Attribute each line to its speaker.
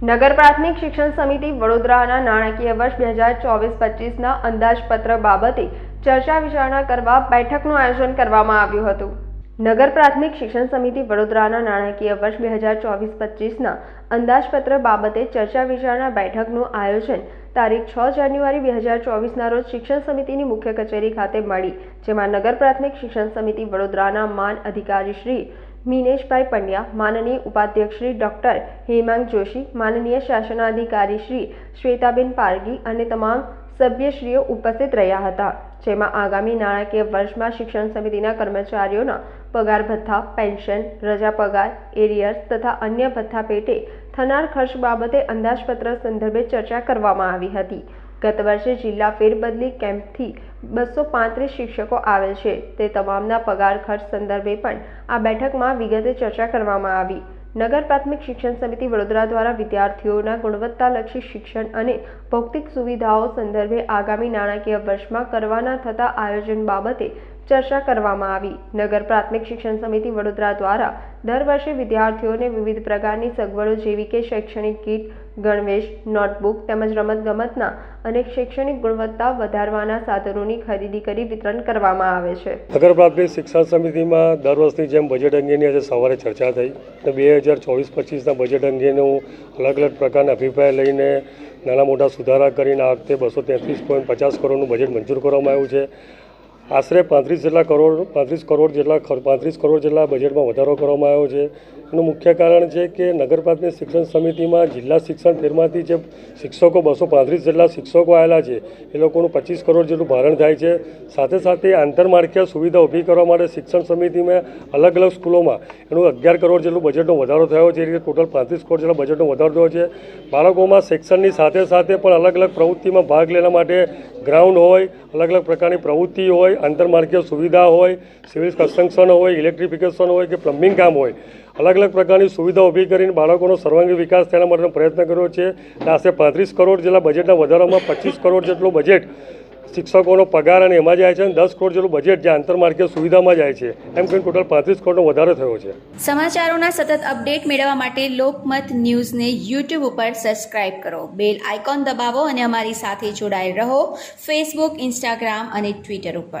Speaker 1: નગર પ્રાથમિક શિક્ષણ સમિતિ વડોદરાના નાણાકીય વર્ષ બે હજાર ચોવીસ પચીસના અંદાજપત્ર બાબતે ચર્ચા વિચારણા કરવા બેઠકનું આયોજન કરવામાં આવ્યું હતું. નગર પ્રાથમિક શિક્ષણ સમિતિ વડોદરાના નાણાકીય વર્ષ બે હજાર ચોવીસ પચીસના અંદાજપત્ર બાબતે ચર્ચા વિચારણા બેઠકનું આયોજન તારીખ છ જાન્યુઆરી બે હજાર ચોવીસના રોજ શિક્ષણ સમિતિની મુખ્ય કચેરી ખાતે મળી, જેમાં નગર પ્રાથમિક શિક્ષણ સમિતિ વડોદરાના માન અધિકારી શ્રી મિનેશભાઈ પંડ્યા, માનનીય ઉપાધ્યક્ષ શ્રી ડોક્ટર હેમાંગ જોશી, માનનીય શાસનાધિકારી શ્રી શ્વેતાબેન પારગી અને તમામ સભ્યશ્રીઓ ઉપસ્થિત રહ્યા હતા, જેમાં આગામી નાણાકીય વર્ષમાં શિક્ષણ સમિતિના કર્મચારીઓના પગાર ભથ્થા, પેન્શન, રજા પગાર, એરિયર્સ તથા અન્ય ભથ્થા પેટે થનાર ખર્ચ બાબતે અંદાજપત્ર સંદર્ભે ચર્ચા કરવામાં આવી હતી. ગત વર્ષે જિલ્લા ફેરબદલી કેમ્પથી બસો પાંત્રીસ શિક્ષકો આવેલ છે. તે તમામના પગાર ખર્ચ સંદર્ભે પણ આ બેઠકમાં વિગતે ચર્ચા કરવામાં આવી. નગર પ્રાથમિક શિક્ષણ સમિતિ વડોદરા દ્વારા વિદ્યાર્થીઓના ગુણવત્તાલક્ષી શિક્ષણ અને ભૌતિક સુવિધાઓ સંદર્ભે આગામી નાણાકીય વર્ષમાં કરવાના થતા આયોજન બાબતે ચર્ચા કરવામાં આવી. નગર પ્રાથમિક શિક્ષણ સમિતિ વડોદરા દ્વારા દર વર્ષે વિદ્યાર્થીઓને વિવિધ પ્રકારની સગવડો જેવી કે શૈક્ષણિક કીટ, ગણવેશ, નોટબુક તેમજ રમતગમતના અને શૈક્ષણિક ગુણવત્તા વધારવાના સાધનોની ખરીદી કરી વિતરણ કરવામાં આવે છે.
Speaker 2: નગર પ્રાથમિક શિક્ષણ સમિતિમાં દર વર્ષની જેમ બજેટ અંગેની આજે સવારે ચર્ચા થઈ અને બે હજાર ચોવીસ પચીસના બજેટ અંગેનું અલગ અલગ પ્રકારના અભિપ્રાય લઈને નાના મોટા સુધારા કરીને આ વખતે બસો તેત્રીસ પોઈન્ટ પચાસ કરોડનું બજેટ મંજૂર કરવામાં આવ્યું છે. આશરે પાંત્રીસ જેટલા કરોડ, પાંત્રીસ કરોડ જેટલા પાંત્રીસ કરોડ જેટલા બજેટમાં વધારો કરવામાં આવ્યો છે. એનું મુખ્ય કારણ છે કે નગર શિક્ષણ સમિતિમાં જિલ્લા શિક્ષણ ફેરમાંથી જે શિક્ષકો બસો પાંત્રીસ જેટલા શિક્ષકો આવેલા છે, એ લોકોનું પચીસ કરોડ જેટલું ભારણ થાય છે. સાથે સાથે આંતરમાળખીય સુવિધા ઊભી કરવા માટે શિક્ષણ સમિતિમાં અલગ અલગ સ્કૂલોમાં એનું અગિયાર કરોડ જેટલું બજેટનો વધારો થયો છે. એ રીતે ટોટલ પાંત્રીસ કરોડ જેટલો બજેટનો વધારો થયો છે. બાળકોમાં શિક્ષણની સાથે સાથે પણ અલગ અલગ પ્રવૃત્તિમાં ભાગ લેવા માટે ગ્રાઉન્ડ હોય, અલગ અલગ પ્રકારની પ્રવૃત્તિ હોય આંતરમાળખીય સુવિધા હોય, સિવિલ કન્સ્ટ્રક્શન હોય, ઇલેક્ટ્રિફિકેશન હોય કે પ્લમ્બિંગ કામ હોય, અલગ અલગ પ્રકારની સુવિધા ઊભી કરીને બાળકોનો સર્વાંગી વિકાસ તેના માટેનો પ્રયત્ન કર્યો છે. આશરે પાંત્રીસ કરોડ જેટલા બજેટના વધારામાં પચીસ કરોડ જેટલું બજેટ શિક્ષકોનો પગાર અને એમાં જાય છે અને દસ કરોડ જેટલું બજેટ જે આંતરમાળખીય સુવિધામાં જાય છે. એમ કરીને ટોટલ પાંત્રીસ કરોડનો વધારો થયો છે.
Speaker 3: સમાચારોના સતત અપડેટ મેળવવા માટે લોકમત ન્યૂઝને યુટ્યુબ ઉપર સબસ્ક્રાઇબ કરો. બેલ આઇકોન દબાવો અને અમારી સાથે જોડાયેલ રહો. ફેસબુક ઇન્સ્ટાગ્રામ અને ટ્વિટર ઉપર.